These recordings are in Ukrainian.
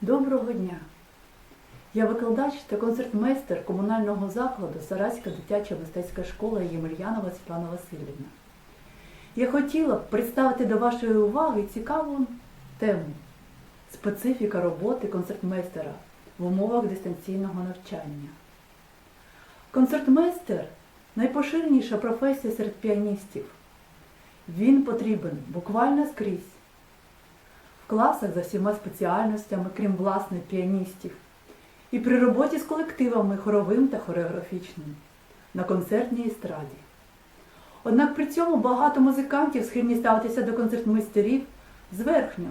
Доброго дня! Я викладач та концертмейстер комунального закладу Саратська дитяча мистецька школа Ємельянова Світлана Васильівна. Я хотіла б представити до вашої уваги цікаву тему специфіка роботи концертмейстера в умовах дистанційного навчання. Концертмейстер найпоширеніша професія серед піаністів. Він потрібен буквально скрізь класах за всіма спеціальностями, крім власних піаністів, і при роботі з колективами хоровим та хореографічним, на концертній естраді. Однак при цьому багато музикантів схильні ставитися до концертмейстерів зверхньо.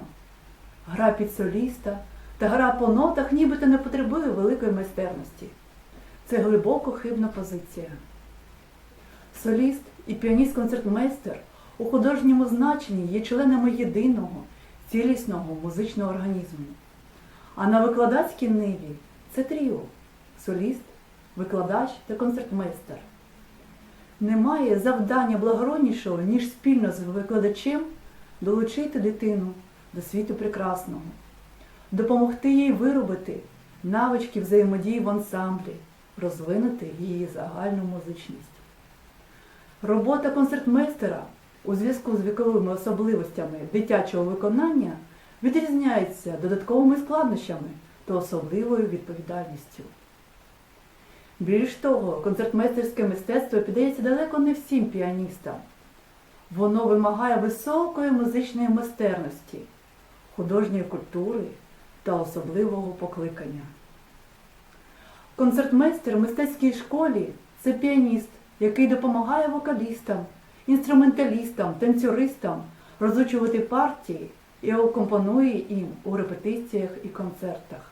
Гра під соліста та гра по нотах нібито не потребує великої майстерності. Це глибоко хибна позиція. Соліст і піаніст-концертмейстер у художньому значенні є членами єдиного, цілісного музичного організму. А на викладацькій ниві це тріо соліст, викладач та концертмейстер. Немає завдання благороднішого, ніж спільно з викладачем долучити дитину до світу прекрасного, допомогти їй виробити навички взаємодії в ансамблі, розвинути її загальну музичність. Робота концертмейстера у зв'язку з віковими особливостями дитячого виконання відрізняється додатковими складнощами та особливою відповідальністю. Більш того, концертмейстерське мистецтво піддається далеко не всім піаністам. Воно вимагає високої музичної майстерності, художньої культури та особливого покликання. Концертмейстер в мистецькій школі це піаніст, який допомагає вокалістам, інструменталістам, танцюристам розучувати партії і акомпонує їм у репетиціях і концертах.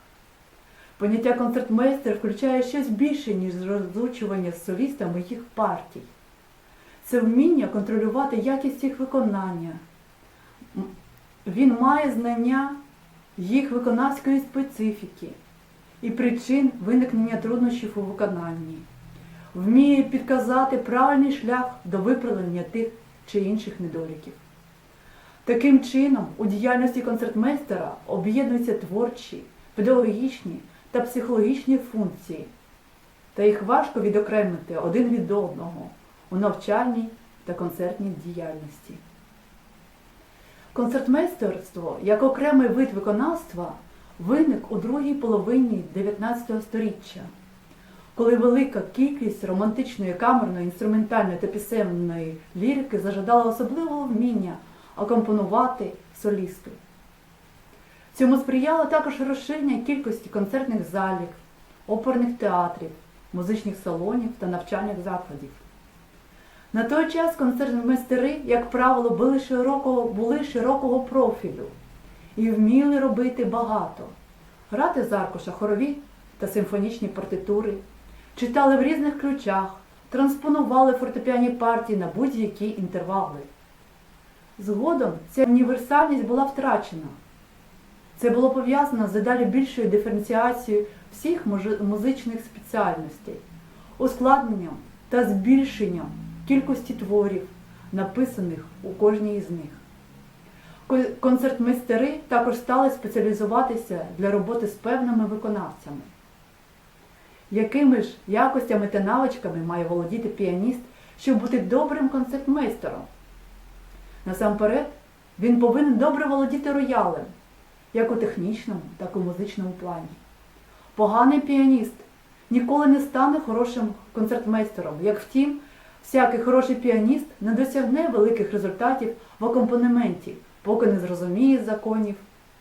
Поняття концертмейстер включає щось більше, ніж розучування з солістами їх партій. Це вміння контролювати якість їх виконання. Він має знання їх виконавської специфіки і причин виникнення труднощів у виконанні. Вміє підказати правильний шлях до виправлення тих чи інших недоліків. Таким чином, у діяльності концертмейстера об'єднуються творчі, педагогічні та психологічні функції, та їх важко відокремити один від одного у навчальній та концертній діяльності. Концертмейстерство як окремий вид виконавства виник у другій половині 19 століття, коли велика кількість романтичної камерної, інструментальної та пісенної лірики зажадала особливого вміння акомпонувати солісту. Цьому сприяло також розширення кількості концертних залів, оперних театрів, музичних салонів та навчальних закладів. На той час концертмейстери, як правило, були широкого, були широкого профілю і вміли робити багато. Грати з аркуша хорові та симфонічні партитури, читали в різних ключах, транспонували фортепіані партії на будь-які інтервали. Згодом ця універсальність була втрачена. Це було пов'язано з дедалі більшою диференціацією всіх музичних спеціальностей, ускладненням та збільшенням кількості творів, написаних у кожній із них. Ко- Концертмейстери також стали спеціалізуватися для роботи з певними виконавцями. Якими ж якостями та навичками має володіти піаніст, щоб бути добрим концертмейстером? Насамперед, він повинен добре володіти роялем, як у технічному, так і у музичному плані. Поганий піаніст ніколи не стане хорошим концертмейстером, як втім, всякий хороший піаніст не досягне великих результатів в акомпанементі, поки не зрозуміє законів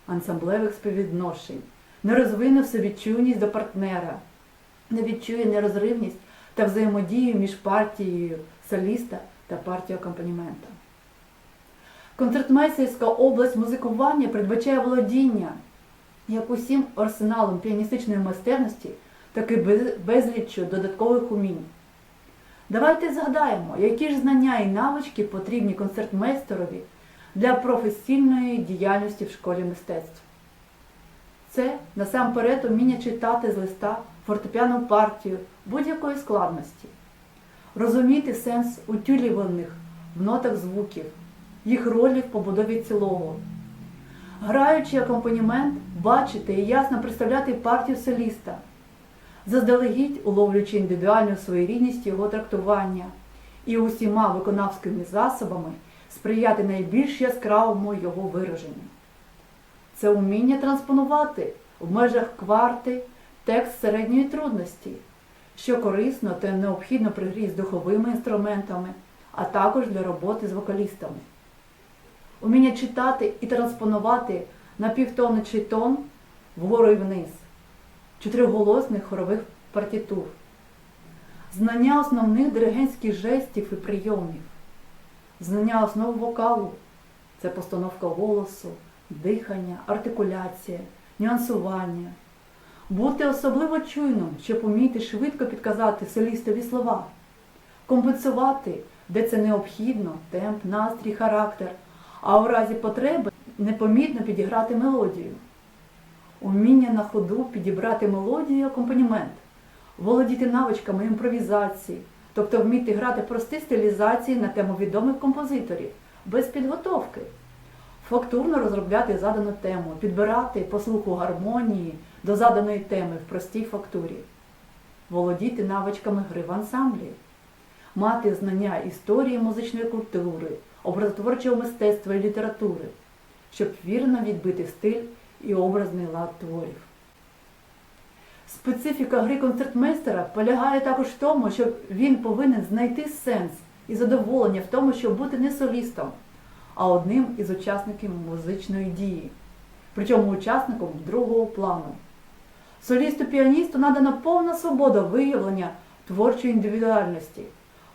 ансамблевих співвідношень, не розвине собі чуйність до партнера, не відчує нерозривність та взаємодію між партією соліста та партією акомпанемента. Концертмейстерська область музикування передбачає володіння як усім арсеналом піаністичної майстерності, так і безліччю додаткових умінь. Давайте згадаємо, які ж знання і навички потрібні концертмейстерові для професійної діяльності в школі мистецтв. Це насамперед уміння читати з листа фортепіану партію будь-якої складності, розуміти сенс утюлюваних в нотах звуків, їх ролі в побудові цілого, граючи акомпанімент, бачити і ясно представляти партію соліста, заздалегідь уловлюючи індивідуальну своєрідність його трактування і усіма виконавськими засобами сприяти найбільш яскравому його вираженню. Це вміння транспонувати в межах кварти текст середньої трудності, що корисно та необхідно при грі з духовими інструментами, а також для роботи з вокалістами. Уміння читати і транспонувати на півтоничий тон вгору і вниз, чотириголосних хорових партитур, знання основних диригентських жестів і прийомів, знання основ вокалу це постановка голосу, дихання, артикуляція, нюансування. Бути особливо чуйним, щоб уміти швидко підказати солістові слова, компенсувати, де це необхідно, темп, настрій, характер, а у разі потреби непомітно підіграти мелодію. Уміння на ходу підібрати мелодію і акомпанімент, володіти навичками імпровізації, тобто вміти грати прості стилізації на тему відомих композиторів, без підготовки, фактурно розробляти задану тему, підбирати по слуху гармонії до заданої теми в простій фактурі, володіти навичками гри в ансамблі, мати знання історії музичної культури, образотворчого мистецтва і літератури, щоб вірно відбити стиль і образний лад творів. Специфіка гри концертмейстера полягає також в тому, що він повинен знайти сенс і задоволення в тому, щоб бути не солістом, а одним із учасників музичної дії, причому учасником другого плану. Солісту-піаністу надана повна свобода виявлення творчої індивідуальності,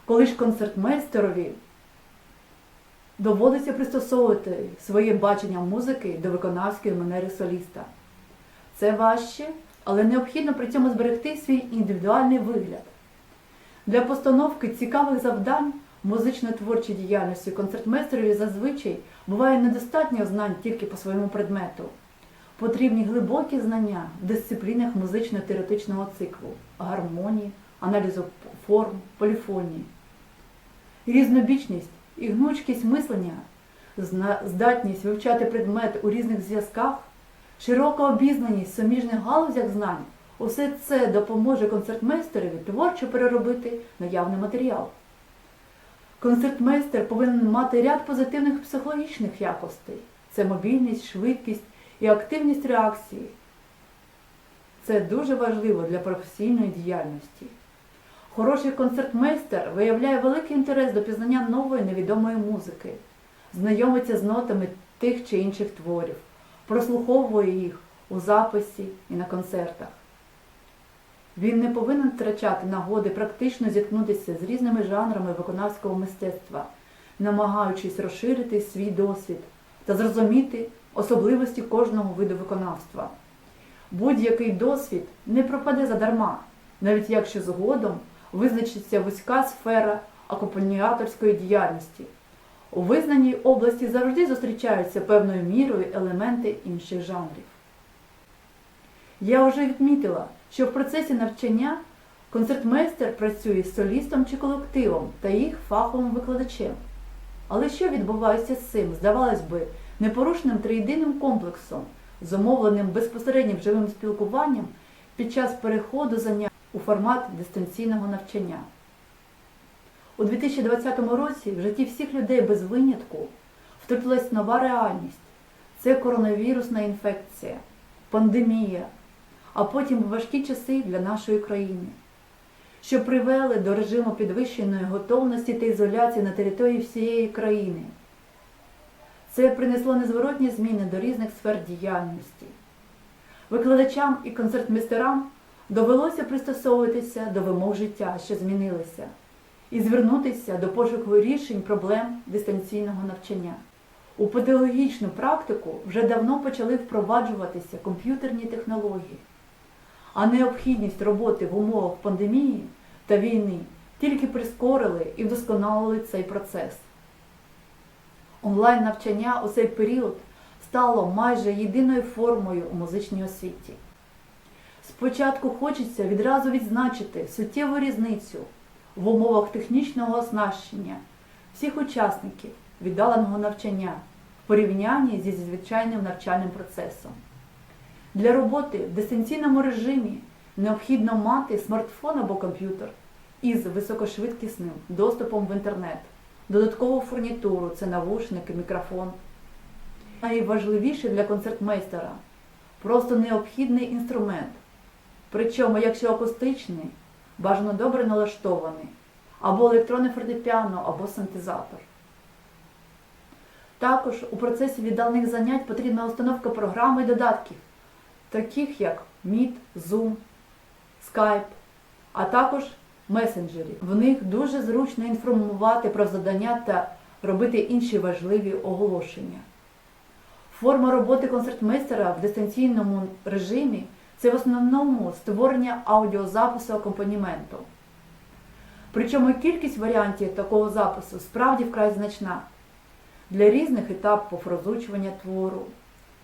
коли ж концертмейстерові доводиться пристосовувати своє бачення музики до виконавської манери соліста. Це важче, але необхідно при цьому зберегти свій індивідуальний вигляд. Для постановки цікавих завдань музично-творчій діяльності концертмейстерові зазвичай буває недостатньо знань тільки по своєму предмету. Потрібні глибокі знання в дисциплінах музично-теоретичного циклу, гармонії, аналізу форм, поліфонії. Різнобічність і гнучкість мислення, здатність вивчати предмет у різних зв'язках, широка обізнаність в суміжних галузях знань усе це допоможе концертмейстерові творчо переробити наявний матеріал. Концертмейстер повинен мати ряд позитивних психологічних якостей. Це мобільність, швидкість і активність реакції. Це дуже важливо для професійної діяльності. Хороший концертмейстер виявляє великий інтерес до пізнання нової невідомої музики, знайомиться з нотами тих чи інших творів, прослуховує їх у записі і на концертах. Він не повинен втрачати нагоди практично зіткнутися з різними жанрами виконавського мистецтва, намагаючись розширити свій досвід та зрозуміти особливості кожного виду виконавства. Будь-який досвід не пропаде задарма, навіть якщо згодом визначиться вузька сфера акомпаніаторської діяльності. У визнаній області завжди зустрічаються певною мірою елементи інших жанрів. Я вже відмітила, що в процесі навчання концертмейстер працює з солістом чи колективом та їх фаховим викладачем. Але що відбувається з цим, здавалось би, непорушним триєдиним комплексом, зумовленим безпосереднім живим спілкуванням під час переходу занять у формат дистанційного навчання. У 2020 році в житті всіх людей без винятку втрапилась нова реальність. Це коронавірусна інфекція, пандемія, а потім важкі часи для нашої країни, що привели до режиму підвищеної готовності та ізоляції на території всієї країни. Це принесло незворотні зміни до різних сфер діяльності. Викладачам і концертмейстерам довелося пристосовуватися до вимог життя, що змінилися, і звернутися до пошуку рішень проблем дистанційного навчання. У педагогічну практику вже давно почали впроваджуватися комп'ютерні технології, а необхідність роботи в умовах пандемії та війни тільки прискорили і вдосконалили цей процес. Онлайн-навчання у цей період стало майже єдиною формою у музичній освіті. Спочатку хочеться відразу відзначити суттєву різницю в умовах технічного оснащення всіх учасників віддаленого навчання в порівнянні зі звичайним навчальним процесом. Для роботи в дистанційному режимі необхідно мати смартфон або комп'ютер із високошвидкісним доступом в інтернет, додаткову фурнітуру це навушники, мікрофон. Найважливіше для концертмейстера просто необхідний інструмент. Причому, якщо акустичний, бажано добре налаштований, або електронне фортепіано, або синтезатор. Також у процесі віддалених занять потрібна установка програми і додатків, таких як Meet, Zoom, Skype, а також месенджерів. В них дуже зручно інформувати про завдання та робити інші важливі оголошення. Форма роботи концертмейстера в дистанційному режимі це в основному створення аудіозапису акомпаніменту. Причому кількість варіантів такого запису справді вкрай значна для різних етапів розучування твору,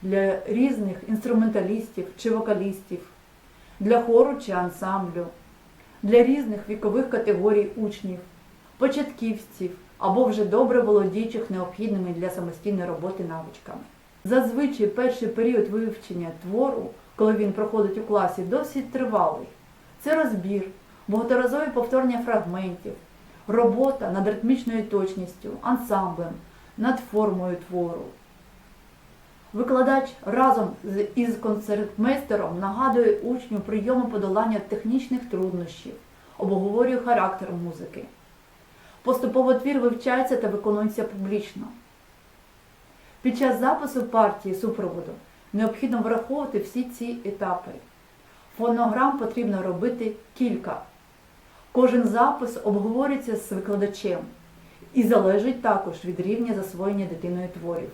для різних інструменталістів чи вокалістів, для хору чи ансамблю, для різних вікових категорій учнів, початківців або вже добре володіючих необхідними для самостійної роботи навичками. Зазвичай перший період вивчення твору, коли він проходить у класі, досить тривалий. Це розбір, багаторазові повторення фрагментів, робота над ритмічною точністю, ансамблем, над формою твору. Викладач разом із концертмейстером нагадує учню прийоми подолання технічних труднощів, обговорює характер музики. Поступово твір вивчається та виконується публічно. Під час запису партії супроводу необхідно враховувати всі ці етапи. Фонограм потрібно робити кілька. Кожен запис обговорюється з викладачем і залежить також від рівня засвоєння дитиною творів.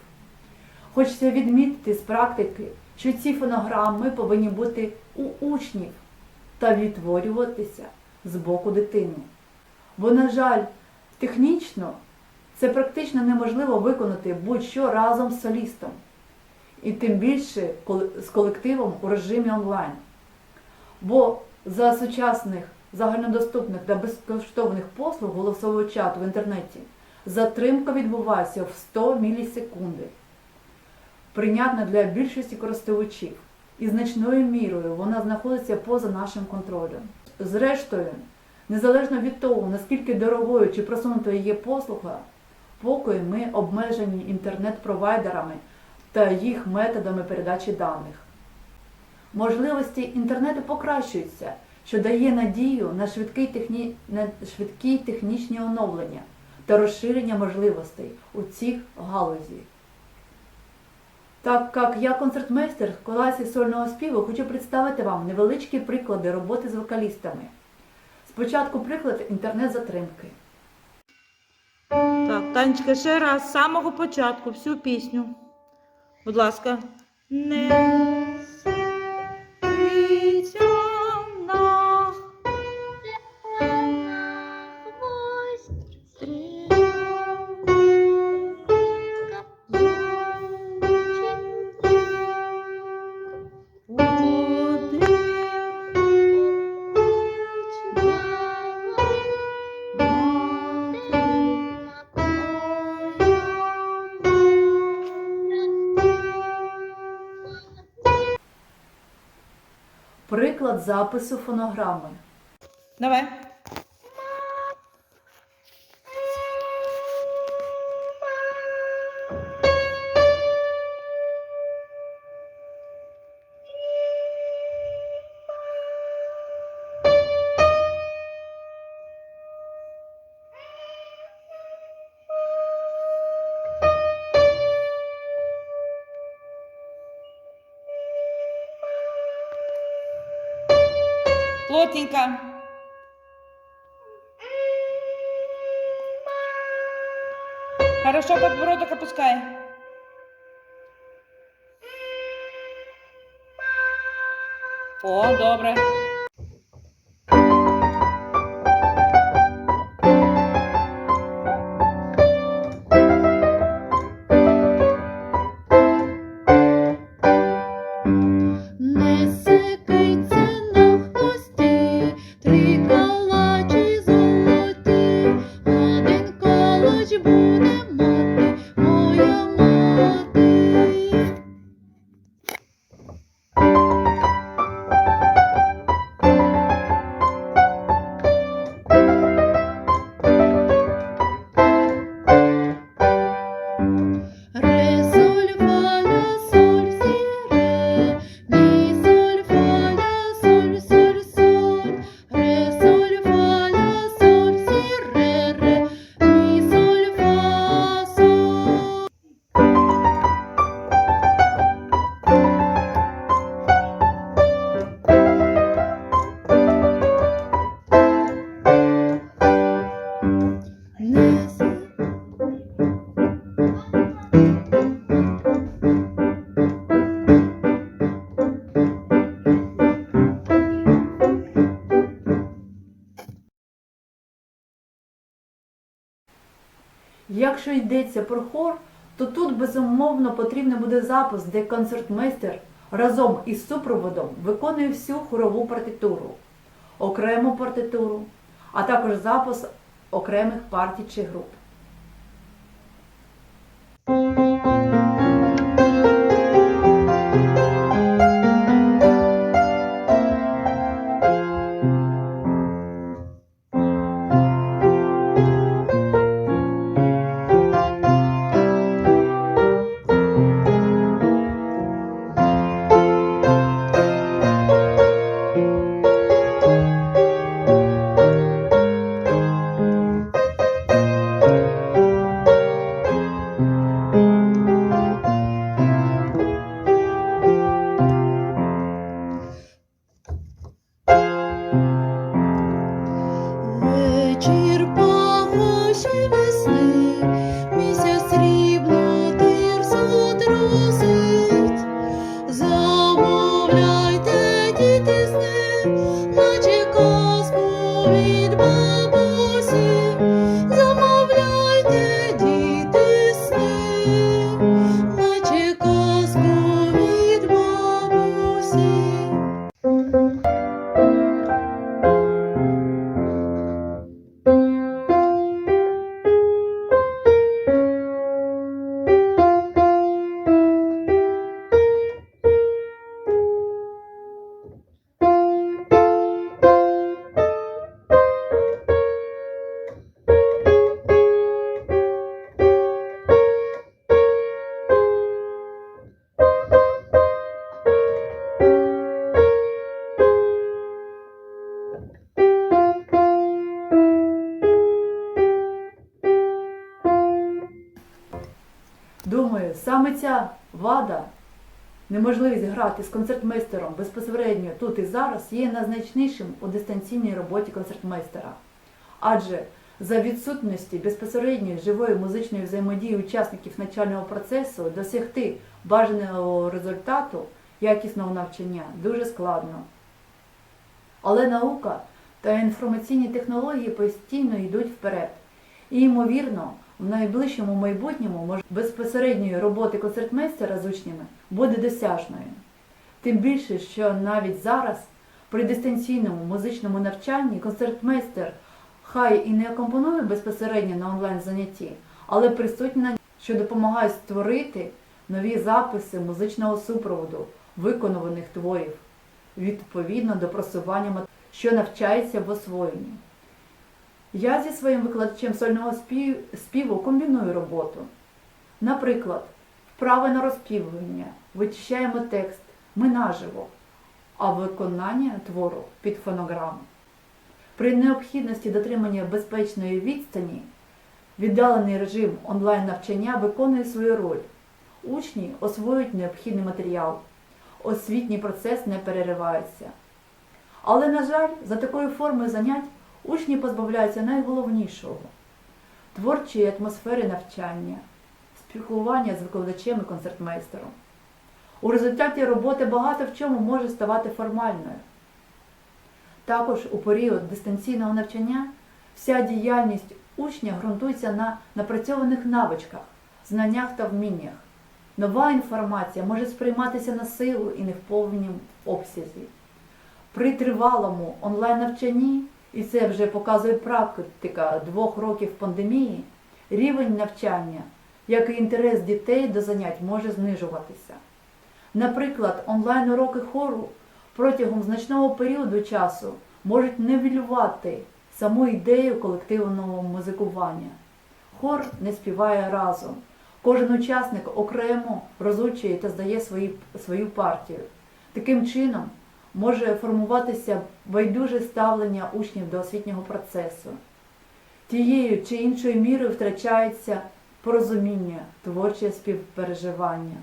Хочеться відмітити з практики, що ці фонограми повинні бути у учнів та відтворюватися з боку дитини. Бо, на жаль, технічно це практично неможливо виконати будь-що разом з солістом, і тим більше з колективом у режимі онлайн. Бо за сучасних загальнодоступних та безкоштовних послуг голосового чату в інтернеті затримка відбувається в 100 мілісекунди. Прийнятна для більшості користувачів, і значною мірою вона знаходиться поза нашим контролем. Зрештою, незалежно від того, наскільки дорогою чи просунутою є послуга, поки ми обмежені інтернет-провайдерами та їх методами передачі даних. Можливості інтернету покращуються, що дає надію на швидкі, техні... на швидкі технічні оновлення та розширення можливостей у цих галузі. Так як я концертмейстер класі сольного співу, хочу представити вам невеличкі приклади роботи з вокалістами. Спочатку приклад інтернет-затримки. Так, Танечка, ще раз з самого початку всю пісню. Будь ласка. Не запису фонограми. Давай. Плотненько. Хорошо, подбородок опускай. О, добре. Якщо йдеться про хор, то тут безумовно потрібен буде запис, де концертмейстер разом із супроводом виконує всю хорову партитуру, окрему партитуру, а також запис окремих партій чи груп. Грати з концертмейстером безпосередньо тут і зараз є найзначнішим у дистанційній роботі концертмейстера. Адже за відсутності безпосередньої живої музичної взаємодії учасників навчального процесу досягти бажаного результату якісного навчання дуже складно. Але наука та інформаційні технології постійно йдуть вперед. І, ймовірно, в найближчому майбутньому безпосередньої роботи концертмейстера з учнями буде досяжною. Тим більше, що навіть зараз при дистанційному музичному навчанні концертмейстер хай і не акомпонує безпосередньо на онлайн занятті, але присутній на що допомагає створити нові записи музичного супроводу виконуваних творів відповідно до просування, що навчається в освоєнні. Я зі своїм викладачем сольного спів- співу комбіную роботу. Наприклад, вправи на розпівування, вичищаємо текст, ми наживо, а виконання твору під фонограму. При необхідності дотримання безпечної відстані віддалений режим онлайн-навчання виконує свою роль. Учні освоюють необхідний матеріал, освітній процес не переривається. Але, на жаль, за такою формою занять учні позбавляються найголовнішого творчої атмосфери навчання, спілкування з викладачем і концертмейстером. У результаті роботи багато в чому може ставати формальною. Також у період дистанційного навчання вся діяльність учня ґрунтується на напрацьованих навичках, знаннях та вміннях. Нова інформація може сприйматися на силу і не в повному обсязі. При тривалому онлайн-навчанні, і це вже показує практика двох років пандемії, рівень навчання, як і інтерес дітей до занять може знижуватися. Наприклад, онлайн-уроки хору протягом значного періоду часу можуть нивелювати саму ідею колективного музикування. Хор не співає разом. Кожен учасник окремо розучує та здає свої, свою партію. Таким чином може формуватися байдуже ставлення учнів до освітнього процесу. Тією чи іншою мірою втрачається порозуміння, творче співпереживання.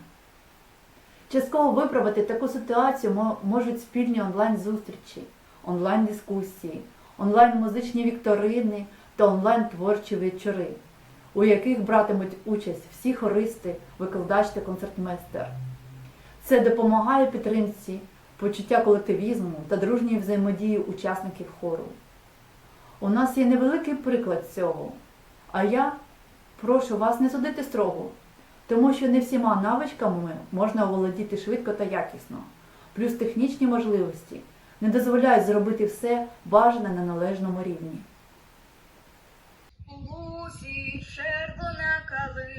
Частково виправити таку ситуацію можуть спільні онлайн-зустрічі, онлайн-дискусії, онлайн-музичні вікторини та онлайн-творчі вечори, у яких братимуть участь всі хористи, викладач та концертмейстер. Це допомагає підтримці почуття колективізму та дружньої взаємодії учасників хору. У нас є невеликий приклад цього, а я Прошу вас не судити строго, тому що не всіма навичками можна оволодіти швидко та якісно. Плюс технічні можливості не дозволяють зробити все бажане на належному рівні. У лузі на калина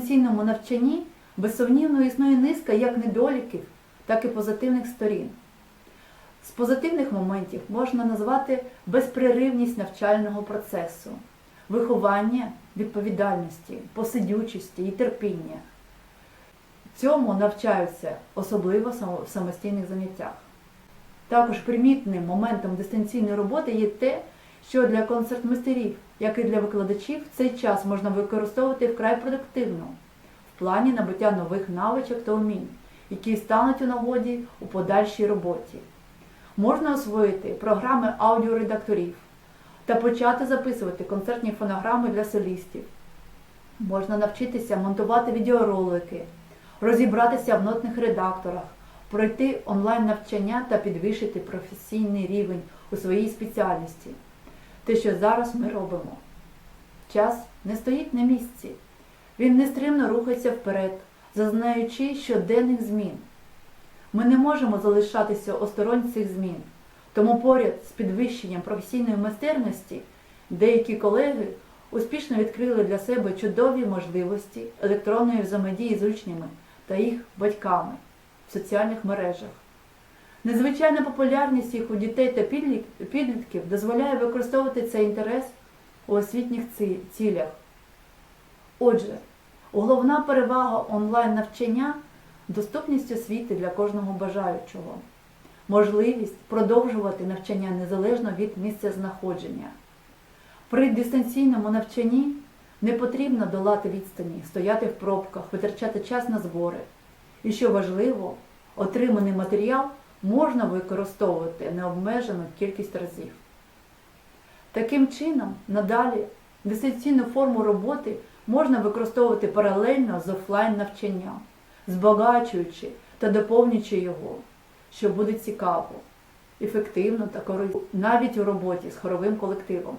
дистанційному навчанні безсумнівно існує низка як недоліків, так і позитивних сторін. З позитивних моментів можна назвати безпреривність навчального процесу, виховання відповідальності, посидючості і терпіння. Цьому навчаються особливо в самостійних заняттях. Також примітним моментом дистанційної роботи є те, що для концертмейстерів, як і для викладачів, цей час можна використовувати вкрай продуктивно в плані набуття нових навичок та умінь, які стануть у нагоді у подальшій роботі. Можна освоїти програми аудіоредакторів та почати записувати концертні фонограми для солістів. Можна навчитися монтувати відеоролики, розібратися в нотних редакторах, пройти онлайн-навчання та підвищити професійний рівень у своїй спеціальності. Те, що зараз ми робимо. Час не стоїть на місці. Він нестримно рухається вперед, зазнаючи щоденних змін. Ми не можемо залишатися осторонь цих змін. Тому поряд з підвищенням професійної майстерності деякі колеги успішно відкрили для себе чудові можливості електронної взаємодії з учнями та їх батьками в соціальних мережах. Незвичайна популярність їх у дітей та підлітків дозволяє використовувати цей інтерес у освітніх цілях. Отже, головна перевага онлайн-навчання доступність освіти для кожного бажаючого, можливість продовжувати навчання незалежно від місця знаходження. При дистанційному навчанні не потрібно долати відстані, стояти в пробках, витрачати час на збори. І що важливо, отриманий матеріал можна використовувати необмежену кількість разів. Таким чином, надалі дистанційну форму роботи можна використовувати паралельно з офлайн навчанням, збагачуючи та доповнюючи його, що буде цікаво, ефективно та корисно, навіть у роботі з хоровим колективом.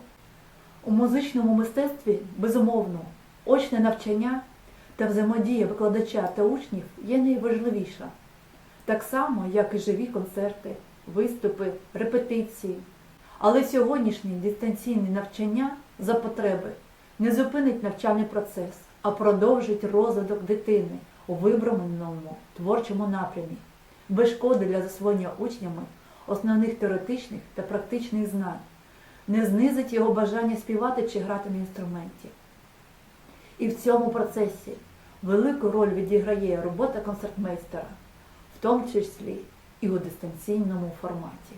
У музичному мистецтві, безумовно, очне навчання та взаємодія викладача та учнів є найважливіша. Так само, як і живі концерти, виступи, репетиції. Але сьогоднішнє дистанційне навчання за потреби не зупинить навчальний процес, а продовжить розвиток дитини у вибраному творчому напрямі, без шкоди для засвоєння учнями основних теоретичних та практичних знань, не знизить його бажання співати чи грати на інструменті. І в цьому процесі велику роль відіграє робота концертмейстера, в тому числі і у дистанційному форматі.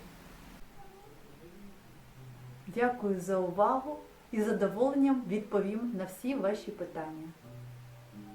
Дякую за увагу і задоволенням відповім на всі ваші питання.